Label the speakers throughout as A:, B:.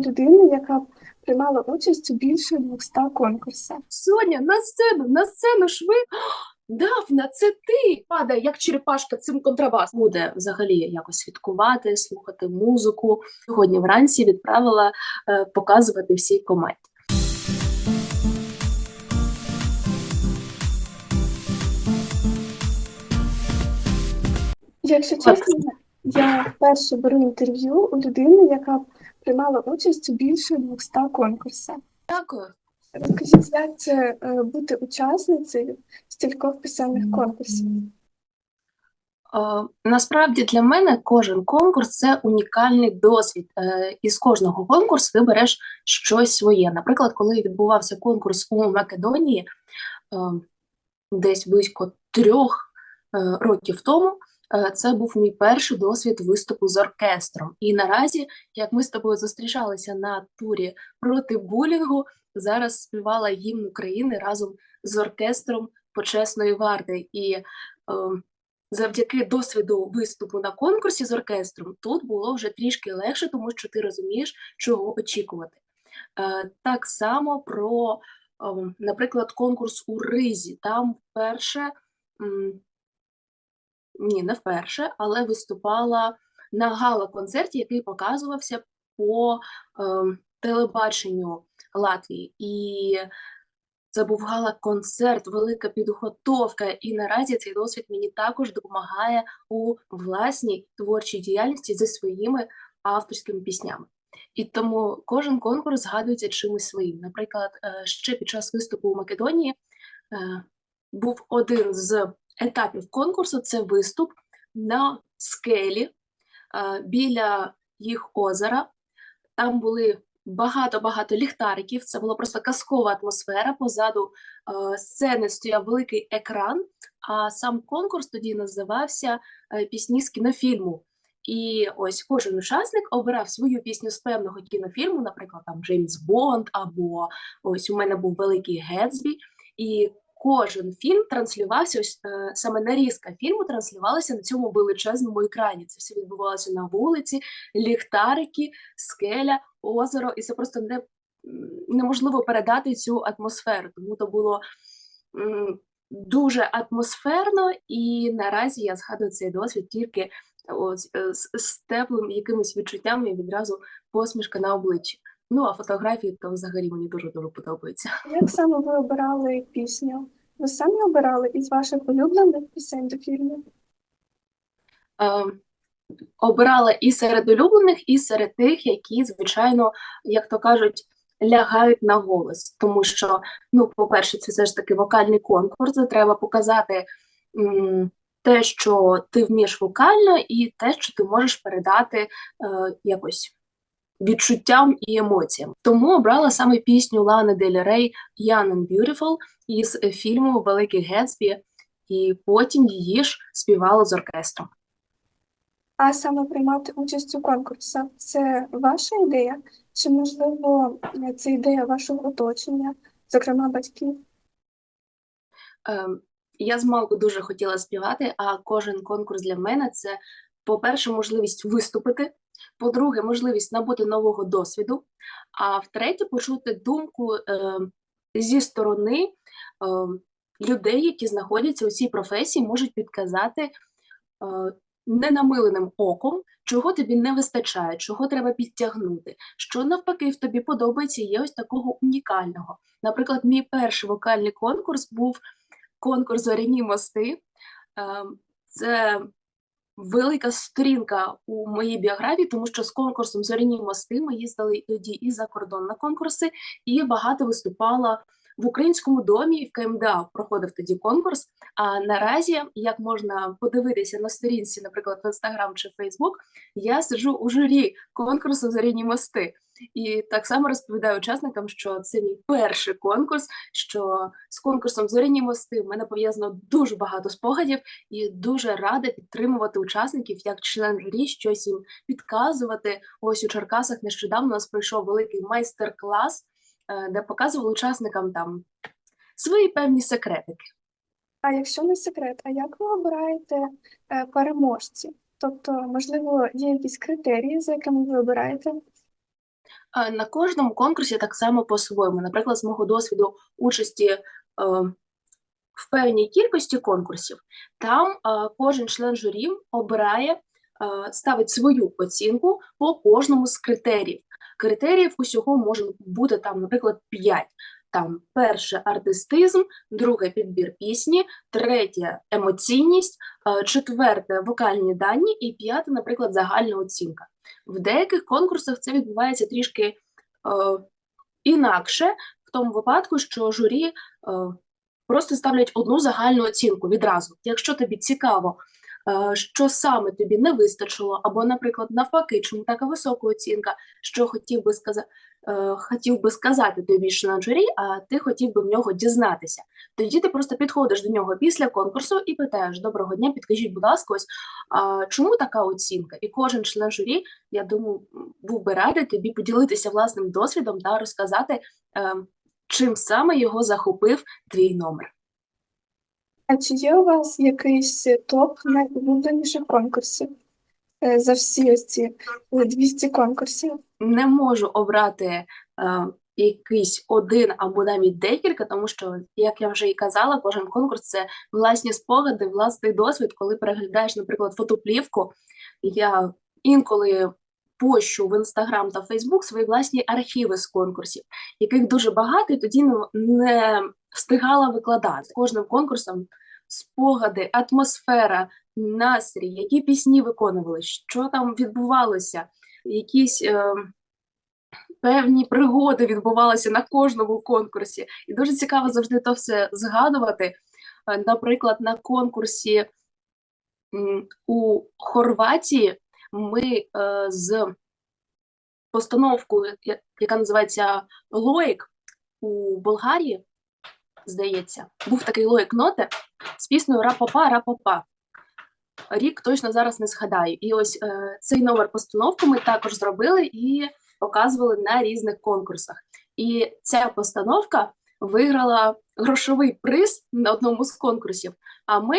A: людину, яка приймала участь у більше 200 конкурсах.
B: Соня, на сцену, на сцену шви. Дафна, це ти! Падає, як черепашка цим контрабас. Буде взагалі якось святкувати, слухати музику. Сьогодні вранці відправила е, показувати всій команді.
A: Якщо чесно, я вперше беру інтерв'ю у людини, яка приймала участь у більше 200 конкурсах.
B: Дякую.
A: Розкажіть, як це е, бути учасницею стількох писемних конкурсів?
B: Е, Насправді для мене кожен конкурс це унікальний досвід. Е, Із кожного конкурсу ти береш щось своє. Наприклад, коли відбувався конкурс у Македонії десь близько трьох років тому, це був мій перший досвід виступу з оркестром. І наразі, як ми з тобою зустрічалися на турі проти булінгу, зараз співала гімн України разом з оркестром почесної варти. І е, завдяки досвіду виступу на конкурсі з оркестром тут було вже трішки легше, тому що ти розумієш, чого очікувати. Е, Так само про, ем, наприклад, конкурс у Ризі. Там вперше, ні, не вперше, але виступала на гала-концерті, який показувався по ем, телебаченню Латвії. І це був гала-концерт, велика підготовка, і наразі цей досвід мені також допомагає у власній творчій діяльності зі своїми авторськими піснями. І тому кожен конкурс згадується чимось своїм. Наприклад, е, ще під час виступу у Македонії е, був один з етапів конкурсу це виступ на скелі е, біля їх озера. Там були багато-багато ліхтариків. Це була просто казкова атмосфера. Позаду е, сцени стояв великий екран, а сам конкурс тоді називався е, Пісні з кінофільму. І ось кожен учасник обирав свою пісню з певного кінофільму, наприклад, там Джеймс Бонд, або ось у мене був великий Гетсбі. І кожен фільм транслювався, ось е, саме нарізка фільму транслювалася на цьому величезному екрані. Це все відбувалося на вулиці, ліхтарики, скеля, озеро, і це просто не, неможливо передати цю атмосферу. Тому то було дуже атмосферно, і наразі я згадую цей досвід тільки ось, е, з, з теплим якимось відчуттям і відразу посмішка на обличчі. Ну а фотографії то взагалі мені дуже дуже подобаються.
A: Як саме ви обирали пісню? Ви самі обирали із ваших улюблених пісень до фільму?
B: Е, обирала і серед улюблених, і серед тих, які, звичайно, як то кажуть, лягають на голос. Тому що, ну, по-перше, це все ж таки вокальний конкурс, де треба показати м, те, що ти вмієш вокально, і те, що ти можеш передати е, якось відчуттям і емоціям. Тому обрала саме пісню Лани Дель Рей «Young and Beautiful» із фільму Великий Гетсбі, і потім її ж співала з оркестром.
A: А саме приймати участь у конкурсах це ваша ідея? Чи, можливо, це ідея вашого оточення, зокрема батьків?
B: Ем, Я змалку дуже хотіла співати, а кожен конкурс для мене це, по-перше, можливість виступити, по-друге, можливість набути нового досвіду, а втретє, почути думку ем, зі сторони ем, людей, які знаходяться у цій професії, можуть підказати е, ненамиленим оком, чого тобі не вистачає, чого треба підтягнути, що навпаки в тобі подобається є ось такого унікального. Наприклад, мій перший вокальний конкурс був конкурс Зоряні мости. Ем, Це велика сторінка у моїй біографії, тому що з конкурсом Зоряні мости ми їздили тоді і за кордон на конкурси, і багато виступала в українському домі в КМДА. Проходив тоді конкурс. А наразі, як можна подивитися на сторінці, наприклад, в Інстаграм чи Фейсбук, я сиджу у журі конкурсу Зоряні мости. І так само розповідаю учасникам, що це мій перший конкурс. Що з конкурсом Зоряні мости в мене пов'язано дуже багато спогадів, і дуже рада підтримувати учасників як член журі, щось їм підказувати. Ось у Черкасах нещодавно у нас пройшов великий майстер-клас, де показували учасникам там свої певні секретики.
A: А якщо не секрет, а як ви обираєте е, переможців? Тобто, можливо, є якісь критерії, за якими ви обираєте?
B: Е, На кожному конкурсі так само по-своєму. Наприклад, з мого досвіду участі е, в певній кількості конкурсів, там е, кожен член журі обирає, е, ставить свою оцінку по кожному з критеріїв. Критеріїв усього може бути там, наприклад, 5. Там перше артистизм, друге підбір пісні, третє емоційність, е, четверте вокальні дані і п'яте, наприклад, загальна оцінка. В деяких конкурсах це відбувається трішки е, інакше, в тому випадку, що журі е, просто ставлять одну загальну оцінку відразу. Якщо тобі цікаво, що саме тобі не вистачило, або, наприклад, навпаки, чому така висока оцінка, що хотів би сказати, хотів би сказати тобі член журі, а ти хотів би в нього дізнатися. Тоді ти просто підходиш до нього після конкурсу і питаєш: Доброго дня, підкажіть, будь ласка, ось чому така оцінка? І кожен член журі, я думаю, був би радий тобі поділитися власним досвідом та розказати, е, чим саме його захопив твій номер.
A: А чи є у вас якийсь топ найулюбленіших конкурсів е, за всі ось ці е, 200 конкурсів?
B: Не можу обрати е, якийсь один або навіть декілька, тому що, як я вже і казала, кожен конкурс це власні спогади, власний досвід. Коли переглядаєш, наприклад, фотоплівку, я інколи пощу в Інстаграм та Фейсбук свої власні архіви з конкурсів, яких дуже багато, і тоді не, встигала викладати. Кожним конкурсом спогади, атмосфера, настрій, які пісні виконували, що там відбувалося, якісь. Е, певні пригоди відбувалися на кожному конкурсі. І дуже цікаво завжди то все згадувати. Е, Наприклад, на конкурсі у Хорватії ми е, з постановкою, яка називається Лоїк у Болгарії, здається, був такий Лоїк Ноте з піснею Рапапа, Рапапа. Рік точно зараз не згадаю. І ось е, цей номер постановку ми також зробили і показували на різних конкурсах. І ця постановка виграла грошовий приз на одному з конкурсів. А ми,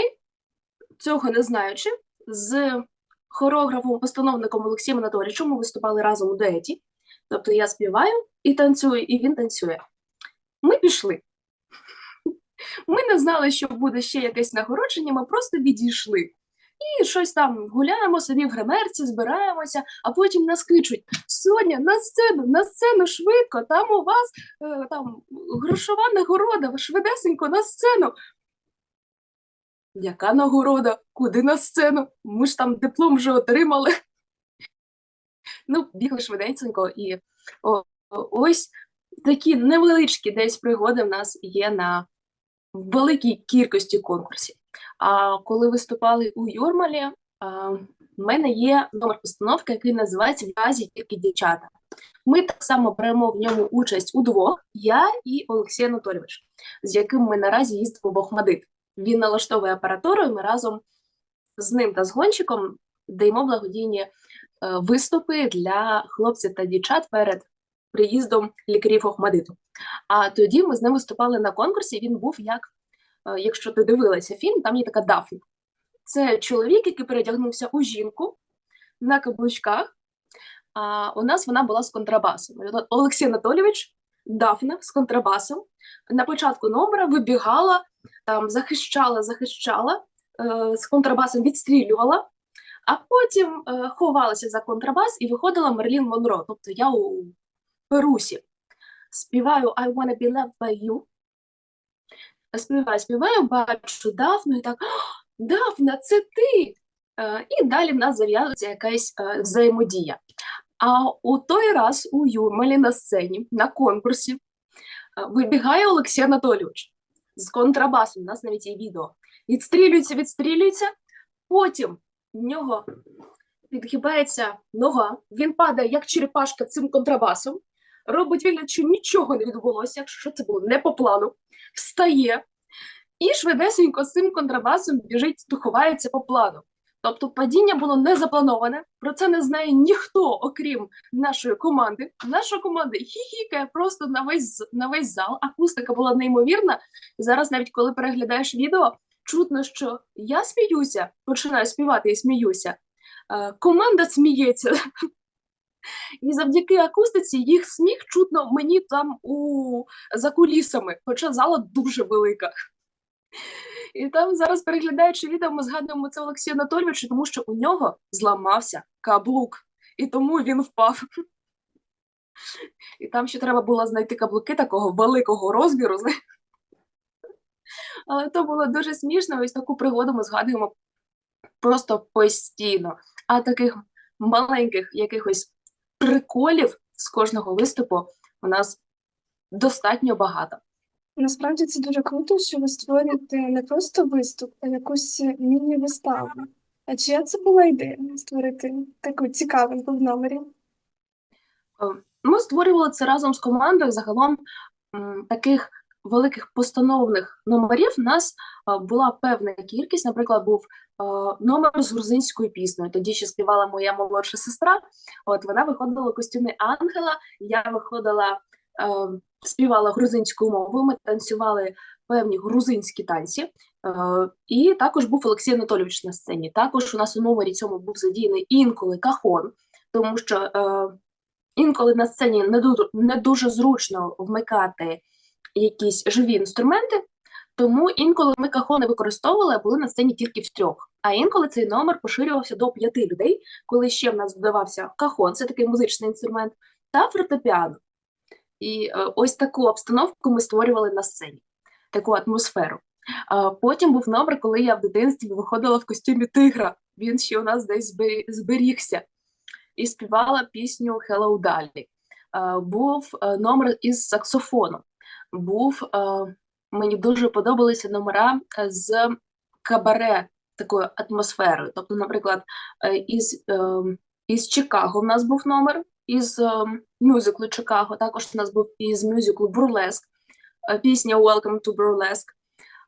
B: цього не знаючи, з хореографом-постановником Олексієм Анатолійовичем ми виступали разом у дуеті. Тобто я співаю і танцюю, і він танцює. Ми пішли. Ми не знали, що буде ще якесь нагородження, ми просто відійшли. І щось там гуляємо собі в гримерці, збираємося, а потім нас кличуть: Соня, на сцену, на сцену швидко, там у вас е, там грошова нагорода, швидесенько на сцену. Яка нагорода? Куди на сцену? Ми ж там диплом вже отримали. Ну, бігли швиденько, і о, ось такі невеличкі десь пригоди в нас є на великій кількості конкурсів. А коли виступали у Юрмалі, в мене є номер постановки, який називається «В разі тільки дівчата. Ми так само беремо в ньому участь удвох, я і Олексій Анатолійович, з яким ми наразі їздимо в Охмадит. Він налаштовує апаратуру, і ми разом з ним та з гонщиком даємо благодійні е, виступи для хлопців та дівчат перед приїздом лікарів Охмадиту. А тоді ми з ним виступали на конкурсі. Він був як, е, якщо ти дивилася фільм, там є така Дафна. Це чоловік, який передягнувся у жінку на каблучках. А у нас вона була з контрабасом. Олексій Анатолійович, Дафна з контрабасом. На початку номера вибігала, там захищала, захищала, е, з контрабасом відстрілювала, а потім е, ховалася за контрабас і виходила Мерлін Монро. Тобто я у Перусі співаю I wanna be loved by you. Співаю, співаю, бачу Дафну і так, «О, Дафна, це ти! Е, І далі в нас зав'язується якась е, взаємодія. А у той раз у Юрмалі на сцені, на конкурсі, е, вибігає Олексій Анатолійович з контрабасом, у нас навіть є відео. Відстрілюється, відстрілюється, потім в нього підгибається нога, він падає, як черепашка цим контрабасом, робить вигляд, що нічого не відбулося, якщо це було не по плану, встає і швидесенько з цим контрабасом біжить, ховається по плану. Тобто падіння було не заплановане, про це не знає ніхто, окрім нашої команди. Наша команда хіхікає просто на весь, на весь зал. Акустика була неймовірна. Зараз, навіть коли переглядаєш відео, чутно, що я сміюся, починаю співати і сміюся. Е, команда сміється. І завдяки акустиці їх сміх чутно мені там у за кулісами, хоча зала дуже велика. І там зараз, переглядаючи відео, ми згадуємо це Олексія Анатолійовича, тому що у нього зламався каблук, і тому він впав. І там ще треба було знайти каблуки такого великого розміру. Але то було дуже смішно. Ось таку пригоду ми згадуємо просто постійно. А таких маленьких якихось приколів з кожного виступу у нас достатньо багато.
A: Насправді це дуже круто, що ви створюєте не просто виступ, а якусь міні-виставу. А чия це була ідея створити таку цікавинку в номері?
B: Ми створювали це разом з командою. Загалом таких великих постановних номерів у нас була певна кількість. Наприклад, був номер з грузинською піснею. Тоді ще співала моя молодша сестра. От вона виходила у костюмі ангела. Я виходила, співала грузинською мовою. Ми танцювали певні грузинські танці. І також був Олексій Анатолійович на сцені. Також у нас у номері цьому був задіяний інколи кахон, тому що інколи на сцені не дуже зручно вмикати якісь живі інструменти, тому інколи ми кахони використовували, а були на сцені тільки в трьох. А інколи цей номер поширювався до п'яти людей, коли ще в нас додавався кахон, це такий музичний інструмент, та фортепіано. І е, ось таку обстановку ми створювали на сцені, таку атмосферу. Потім був номер, коли я в дитинстві виходила в костюмі тигра. Він ще у нас десь збері- зберігся і співала пісню Hello Dolly. Е, Був е, номер із саксофоном. Був е, мені дуже подобалися номера е, з кабаре такою атмосферою. Тобто, наприклад, е, із, із Чикаго в нас був номер, із мюзиклу Чикаго. Також у нас був із мюзиклу Бурлеск, пісня Welcome to Burlesque.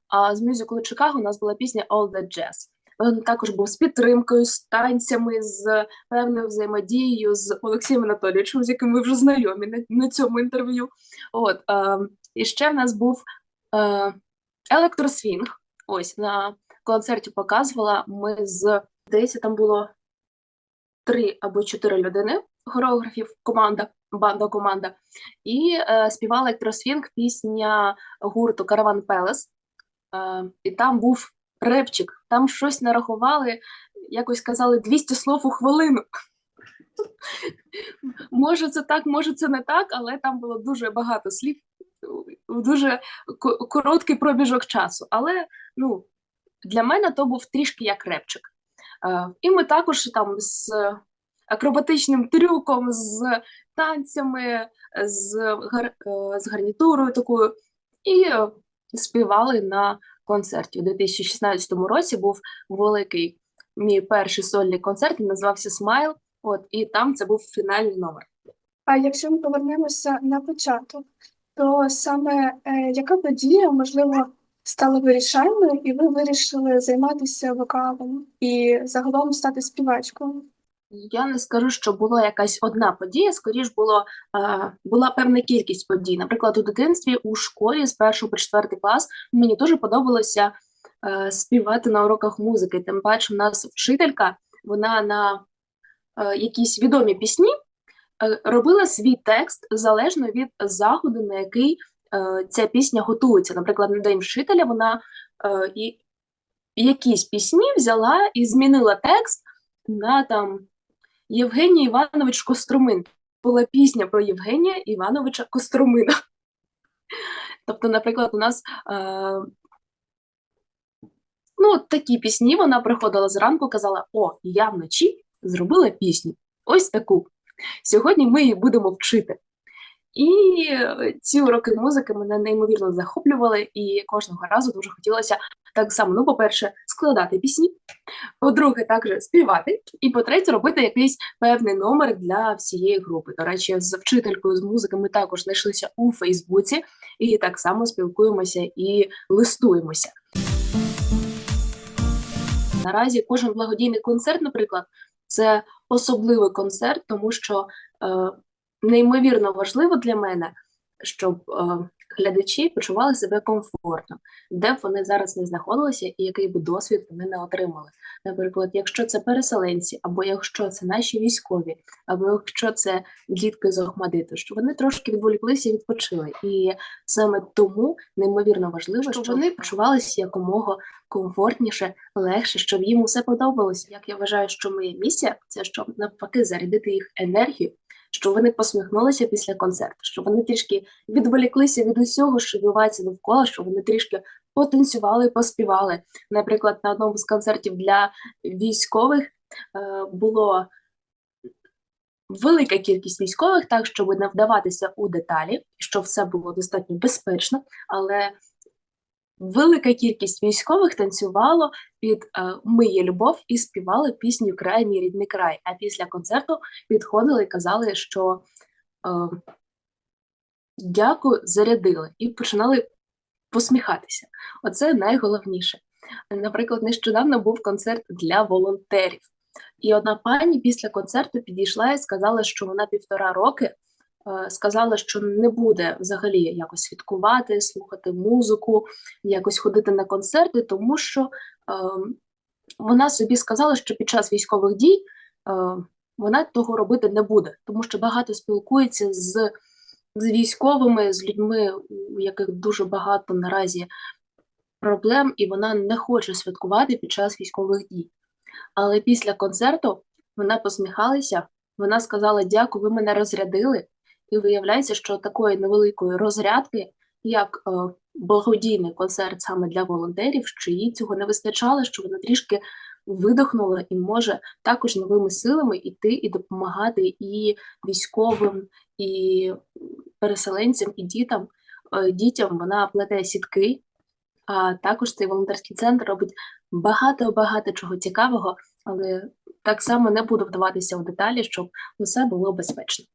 B: А з мюзиклу Чикаго у нас була пісня All That Jazz. Він також був з підтримкою, з танцями, з певною взаємодією з Олексієм Анатолійовичем, з яким ми вже знайомі на, на цьому інтерв'ю. От, е, і ще в нас був е, електросвінг. Ось на концерті показувала. Ми з здається, там було три або чотири людини, хореографів, команда, банда команда, і е, співала електросвінг пісня гурту Караван Пелес. Е, і там був репчик, там щось нарахували, якось казали 200 слов у хвилину. Може, це так, може, це не так, але там було дуже багато слів дуже короткий пробіжок часу. Але ну, для мене то був трішки як репчик. Е, і ми також там з акробатичним трюком, з танцями, з, гар, е, з гарнітурою такою, і співали на концерті. У 2016 році був великий мій перший сольний концерт, він називався Смайл. От, і там це був фінальний номер.
A: А якщо ми повернемося на початок, то саме е, яка подія, можливо, стала вирішальною, і ви вирішили займатися вокалом і загалом стати співачкою?
B: Я не скажу, що була якась одна подія, скоріш було, е, була певна кількість подій. Наприклад, у дитинстві у школі з першого по четвертий клас мені дуже подобалося е, співати на уроках музики. Тим паче, у нас вчителька, вона на якісь відомі пісні робила свій текст залежно від заходу, на який е, ця пісня готується. Наприклад, на День вчителя вона е, і якісь пісні взяла і змінила текст на там Євгеній Іванович Костромин. Була пісня про Євгенія Івановича Костромина. Тобто, наприклад, у нас е, ну, такі пісні вона приходила зранку, казала: О, я вночі зробила пісню. Ось таку. Сьогодні ми її будемо вчити. І е, ці уроки музики мене неймовірно захоплювали, і кожного разу дуже хотілося так само, ну, по-перше, складати пісні, по-друге, також співати, і по-третє, робити якийсь певний номер для всієї групи. До речі, з вчителькою з музики ми також знайшлися у Фейсбуці і так само спілкуємося і листуємося. Наразі кожен благодійний концерт, наприклад, це особливий концерт, тому що е, неймовірно важливо для мене, щоб е, глядачі почували себе комфортно, де б вони зараз не знаходилися і який би досвід вони не отримали. Наприклад, якщо це переселенці, або якщо це наші військові, або якщо це дітки з Охмадиту, що вони трошки відволіклися і відпочили. І саме тому неймовірно важливо, щоб вони почувалися якомога комфортніше, легше, щоб їм усе подобалося. Як я вважаю, що моя місія це щоб навпаки зарядити їх енергію, щоб вони посміхнулися після концерту, щоб вони трішки відволіклися від усього, що відбувається довкола, щоб вони трішки потанцювали, поспівали. Наприклад, на одному з концертів для військових е, було велика кількість військових, так щоб не вдаватися у деталі, щоб все було достатньо безпечно, але велика кількість військових танцювало під е, Ми є любов і співали пісню Край мій рідний край. А після концерту підходили і казали, що е, дякую, зарядили, і починали посміхатися. Оце найголовніше. Наприклад, нещодавно був концерт для волонтерів. І одна пані після концерту підійшла і сказала, що вона півтора роки сказала, що не буде взагалі якось святкувати, слухати музику, якось ходити на концерти, тому що е, вона собі сказала, що під час військових дій е, вона того робити не буде, тому що багато спілкується з, з військовими, з людьми, у яких дуже багато наразі проблем, і вона не хоче святкувати під час військових дій. Але після концерту вона посміхалася, вона сказала: Дякую, ви мене розрядили. І виявляється, що такої невеликої розрядки, як е, благодійний концерт саме для волонтерів, що їй цього не вистачало, що вона трішки видохнула і може також новими силами йти і допомагати і військовим, і переселенцям, і дітям. Е, Дітям вона плете сітки, а також цей волонтерський центр робить багато-багато чого цікавого, але так само не буду вдаватися в деталі, щоб усе було безпечно.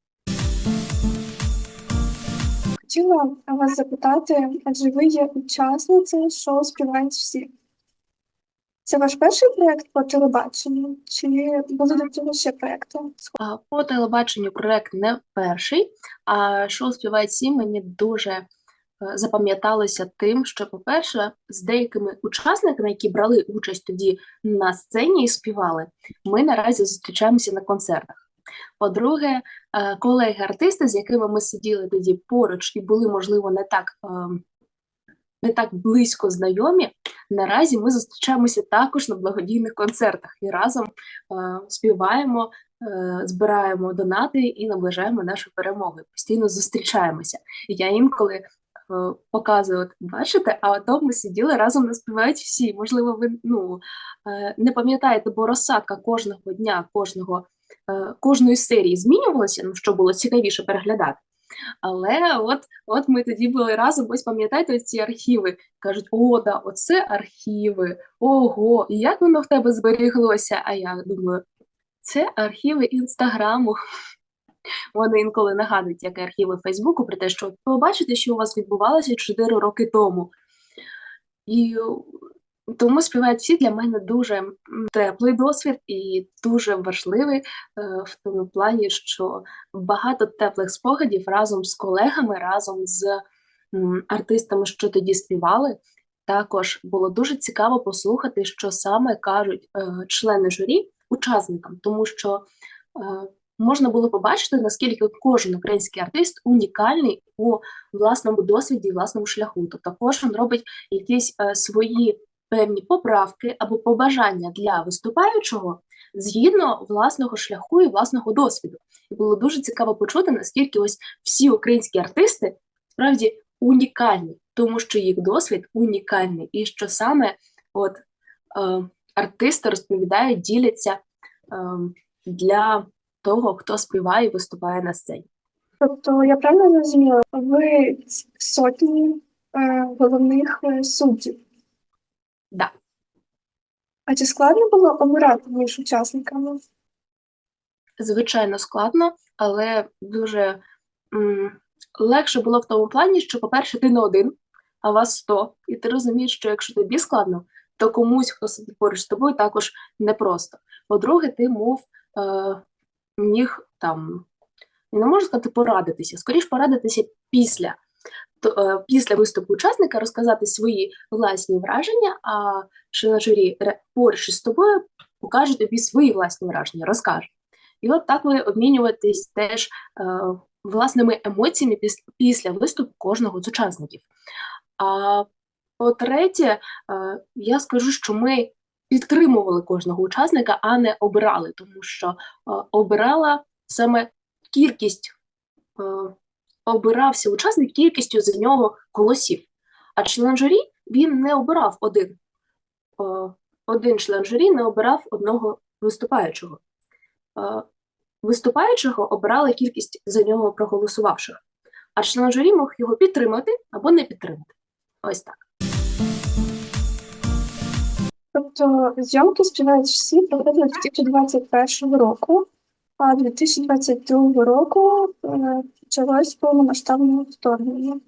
A: Хотіла вас запитати, адже ви є учасницею шоу «Співають всі». Це ваш перший проєкт по телебаченню? Чи були до цього ще проєкти?
B: По телебаченню проект не перший, а шоу «Співають всі» мені дуже е, запам'яталося тим, що, по-перше, з деякими учасниками, які брали участь тоді на сцені і співали, ми наразі зустрічаємося на концертах. По-друге, е, колеги-артисти, з якими ми сиділи тоді поруч і були, можливо, не так, е, не так близько знайомі, наразі ми зустрічаємося також на благодійних концертах і разом е, співаємо, збираємо донати і наближаємо нашу перемогу. Постійно зустрічаємося. Я інколи показую, от, бачите, а ото ми сиділи разом не співають всі. Можливо, ви ну, не пам'ятаєте, бо розсадка кожного дня, кожного, кожної серії змінювалася, ну, що було цікавіше переглядати. Але от, от ми тоді були разом, ось пам'ятаєте ці архіви. Кажуть, о, да, оце архіви, ого, і як воно в тебе зберіглося? А я думаю, це архіви інстаграму. Вони інколи нагадують, як і архіви Фейсбуку, про те, що побачите, що у вас відбувалося 4 роки тому. І тому співають всі для мене дуже теплий досвід і дуже важливий е, в тому плані, що багато теплих спогадів разом з колегами, разом з артистами, що тоді співали. Також було дуже цікаво послухати, що саме кажуть е, члени журі учасникам, тому що е, можна було побачити, наскільки кожен український артист унікальний у власному досвіді власному шляху. Тобто кожен робить якісь свої певні поправки або побажання для виступаючого згідно власного шляху і власного досвіду. І було дуже цікаво почути, наскільки ось всі українські артисти справді унікальні, тому що їх досвід унікальний, і що саме от е, артисти розповідають, діляться е, для того, хто співає і виступає на сцені.
A: Тобто, я правильно зрозуміла, ви сотні е, головних е, суддів.
B: Да.
A: А чи складно було обирати між учасниками?
B: Звичайно, складно, але дуже м, легше було в тому плані, що, по-перше, ти не один, а вас 100, і ти розумієш, що якщо тобі складно, то комусь, хто сидить поруч з тобою, також непросто. По-друге, ти мов е, міг там, не можу сказати порадитися, скоріш порадитися після то, е, після виступу учасника розказати свої власні враження, а члени журі поруч із тобою покаже тобі свої власні враження, розкаже. І от так ви обмінюєтесь теж е, власними емоціями піс- після виступу кожного з учасників. А по-третє, е, я скажу, що ми підтримували кожного учасника, а не обирали, тому що обирала саме кількість, обирався учасник кількістю за нього голосів. А член журі він не обирав один. Е, Один член журі не обирав одного виступаючого. Е, Виступаючого обирала кількість за нього проголосувавших, а член журі мог його підтримати або не підтримати. Ось так.
A: Тобто зйомки співають всі проходили 2021 року, а 2022 року е, почалось повномасштабне вторгнення.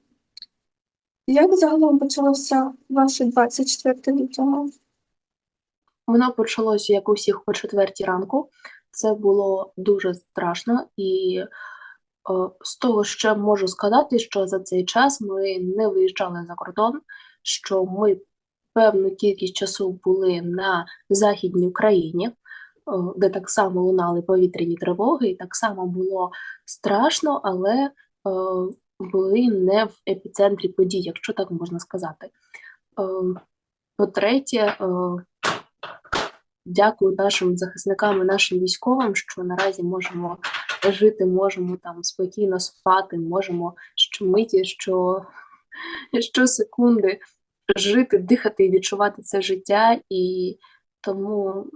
A: Як загалом почалося ваше 24 лютого?
B: Воно почалося як у всіх о четвертій ранку. Це було дуже страшно, і е, з того, що можу сказати, що за цей час ми не виїжджали за кордон, що ми певну кількість часу були на Західній Україні, де так само лунали повітряні тривоги, і так само було страшно, але е, були не в епіцентрі подій, якщо так можна сказати. Е, По-третє, е, дякую нашим захисникам і нашим військовим, що наразі можемо жити, можемо там спокійно спати, можемо щомиті, що, що секунди жити, дихати і відчувати це життя. І тому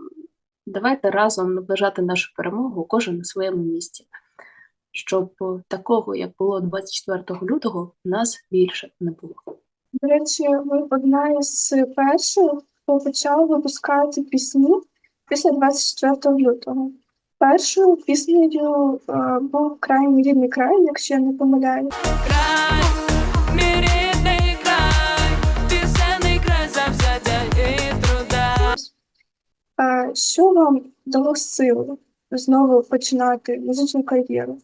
B: давайте разом наближати нашу перемогу, кожен на своєму місці, щоб такого, як було 24 лютого, у нас більше не було.
A: До речі, ви одна із перших, хто почав випускати пісні після 24 лютого. Першою піснею е, був крайній рідний край, якщо я не помиляюсь. Що вам дало сили знову починати музичну кар'єру?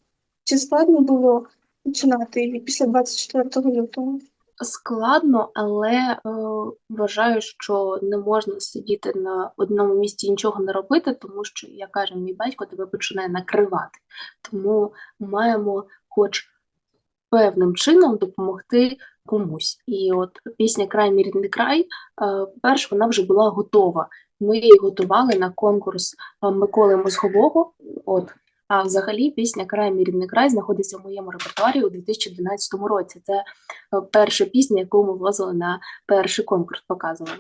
A: Чи складно було починати її після 24 лютого?
B: Складно, але е, вважаю, що не можна сидіти на одному місці і нічого не робити, тому що, як каже мій батько, тебе починає накривати. Тому маємо, хоч певним чином, допомогти комусь. І от пісня Край мій рідний край, е, перш вона вже була готова. Ми готували на конкурс е, Миколи Мозгового. От. А взагалі пісня Край мій рідний край знаходиться в моєму репертуарі у 2012 році. Це е, перша пісня, яку ми ввозили на перший конкурс, показували.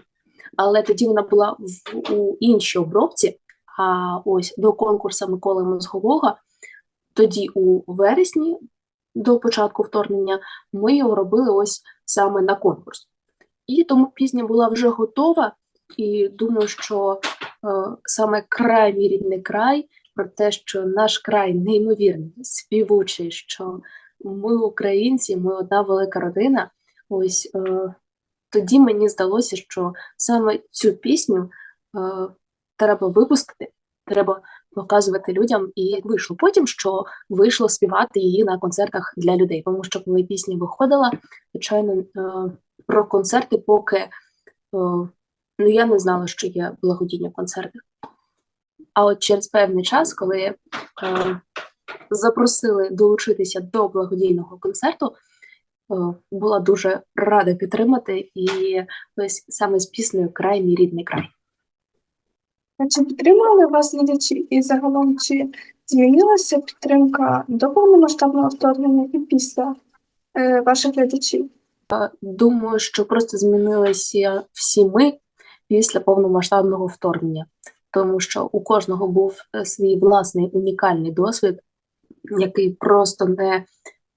B: Але тоді вона була в, у іншій обробці. А ось до конкурсу Миколи Мозгового, тоді у вересні, до початку вторгнення, ми його робили ось саме на конкурс. І тому пісня була вже готова, і думаю, що е, саме край рідний край, про те, що наш край неймовірний, співучий, що ми українці, ми одна велика родина. Ось е, тоді мені здалося, що саме цю пісню е, треба випустити, треба показувати людям, і як вийшло потім, що вийшло співати її на концертах для людей. Тому що коли пісня виходила, звичайно, е, про концерти поки е, ну я не знала, що є благодійні концерти. А от через певний час, коли е, запросили долучитися до благодійного концерту, е, була дуже рада підтримати і ось саме з піснею Край мій рідний край.
A: А Чи підтримували вас глядачі? І загалом чи змінилася підтримка до повномасштабного вторгнення і після е, ваших глядачів?
B: Думаю, що просто змінилися всі ми після повномасштабного вторгнення, тому що у кожного був е, свій власний унікальний досвід, який просто не,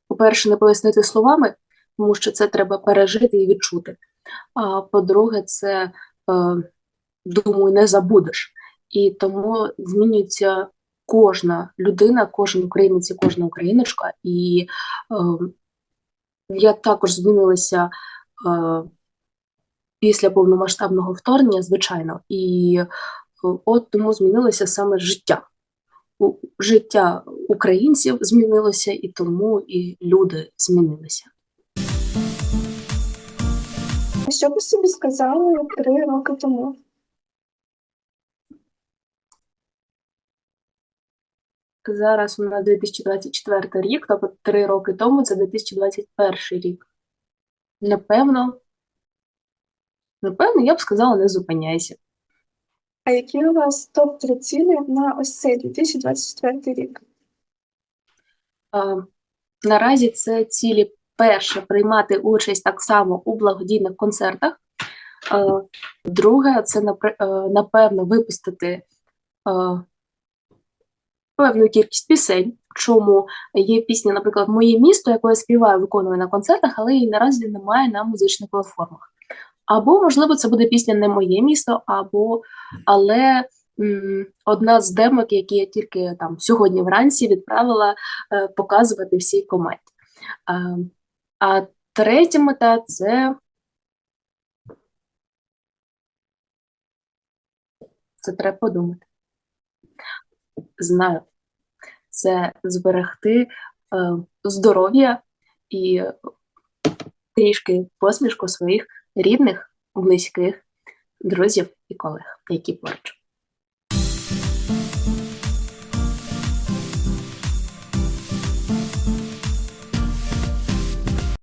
B: по-перше, не пояснити словами, тому що це треба пережити і відчути. А по-друге, це, е, думаю, не забудеш. І тому змінюється кожна людина, кожен українець і кожна україночка. І е, я також змінилася е, після повномасштабного вторгнення, звичайно, і е, от тому змінилося саме життя. Життя українців змінилося, і тому і люди змінилися.
A: Що ви собі сказали три роки тому?
B: Зараз у нас 2024 рік, тобто три роки тому це 2021 рік. Напевно, напевно, я б сказала, не зупиняйся.
A: А які у вас топ-3 цілі на ось цей 2024 рік?
B: Е, Наразі це цілі перше приймати участь так само у благодійних концертах. Е, Друге, це е, напевно випустити е, певну кількість пісень. Чому є пісня, наприклад, Моє місто, яку я співаю, виконую на концертах, але її наразі немає на музичних платформах. Або, можливо, це буде пісня не моє місто, або але м, одна з демок, які я тільки там сьогодні вранці відправила е, показувати всій команді. Е, а третя мета це. Це треба подумати. Знаю, це зберегти е, здоров'я і трішки посмішку своїх рідних, близьких, друзів і колег, які поруч.